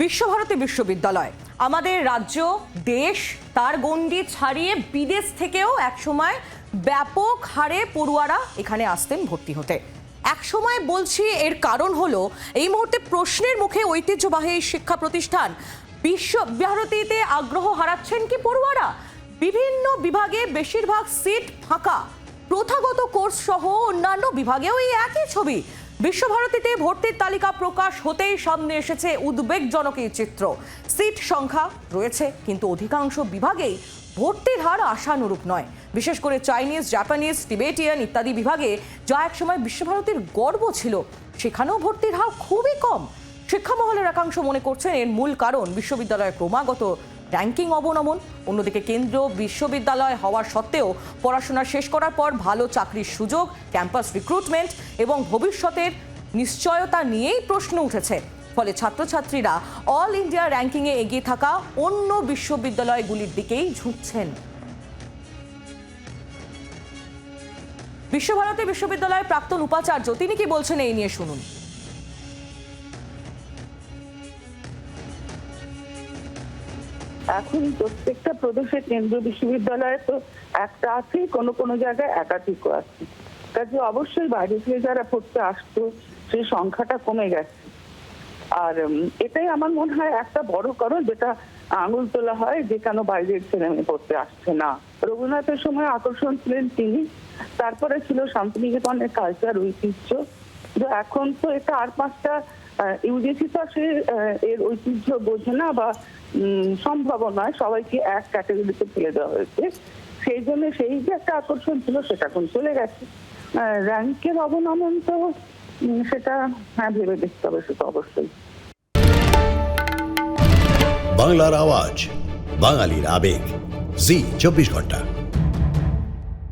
বিশ্বভারতী বিশ্ববিদ্যালয়। আমাদের রাজ্য, দেশ তার গণ্ডি ছাড়িয়ে বিদেশ থেকেও একসময় ব্যাপক হারে পড়ুয়ারা এখানে আসতেন ভর্তি হতে। একসময় বলছি এর কারণ হলো, এই মুহূর্তে প্রশ্নের মুখে ঐতিহ্যবাহী এই শিক্ষা প্রতিষ্ঠান বিশ্বভারতীতে আগ্রহ হারাচ্ছেন কি পড়ুয়ারা? বিভিন্ন বিভাগে বেশিরভাগ সিট ফাঁকা। প্রথাগত কোর্স সহ অন্যান্য বিভাগেও এই একই ছবি। বিশ্বভারতীতে ভর্তির তালিকা প্রকাশ হতেই সামনে এসেছে উদ্বেগজনক এই চিত্র। সিট সংখ্যা রয়েছে, কিন্তু অধিকাংশ বিভাগেই ভর্তির হার আশানুরূপ নয়। বিশেষ করে চাইনিজ, জাপানিজ, টিবেটিয়ান ইত্যাদি বিভাগে যা একসময় বিশ্বভারতীর গর্ব ছিল, সেখানেও ভর্তির হার খুবই কম। শিক্ষামহলের একাংশ মনে করছেন এর মূল কারণ বিশ্ববিদ্যালয়ের ক্রমাগত র্যাঙ্কিং অবনমন। অন্যদিকে কেন্দ্র বিশ্ববিদ্যালয় হওয়ার সত্ত্বেও পড়াশোনা শেষ করার পর ভালো চাকরির সুযোগ, ক্যাম্পাস রিক্রুটমেন্ট এবং ভবিষ্যতের নিশ্চয়তা নিয়েই প্রশ্ন উঠেছে। ফলে ছাত্রছাত্রীরা অল ইন্ডিয়া র্যাঙ্কিংয়ে এগিয়ে থাকা অন্য বিশ্ববিদ্যালয়গুলির দিকেই ঝুঁকছেন। বিশ্বভারতী বিশ্ববিদ্যালয়ের প্রাক্তন উপাচার্য, তিনি কি বলছেন এই নিয়ে শুনুন। এখন প্রত্যেকটা প্রদেশের কেন্দ্রীয় বিশ্ববিদ্যালয়ে তো একটা আছে, কোনো কোনো জায়গায় একাধিকও আছে। কাজে অবশ্যই বাইরে থেকে যারা পড়তে আসতো, সেই সংখ্যাটা কমে গেছে। আর এটাই আমার মনে হয় একটা বড় কারণ যেটা আঙুল তোলা হয় যে কেন বাইরের ছেলে মেয়ে পড়তে আসছে না। রবীন্দ্রনাথের সময় আকর্ষণ ছিলেন তিনি, তারপরে ছিল শান্তিনিকেতনের কালচার ঐতিহ্য। এখন তো এটা আর পাঁচটা ইউজিসি তো এর ঐতিহ্য বোঝে না বা সম্ভব নয়, সবাইকে এক ক্যাটাগরিতে ফেলে দেওয়া হয়েছে। সেই জন্য সেই যে একটা আকর্ষণ ছিল, সেটা এখন চলে গেছে। র্যাঙ্কের অবনমন তো সেটা হ্যাঁ ভেবে দেখতে হবে সেটা অবশ্যই। বাংলার আওয়াজ, বাঙালির আবেগ। জি, চব্বিশ ঘণ্টা।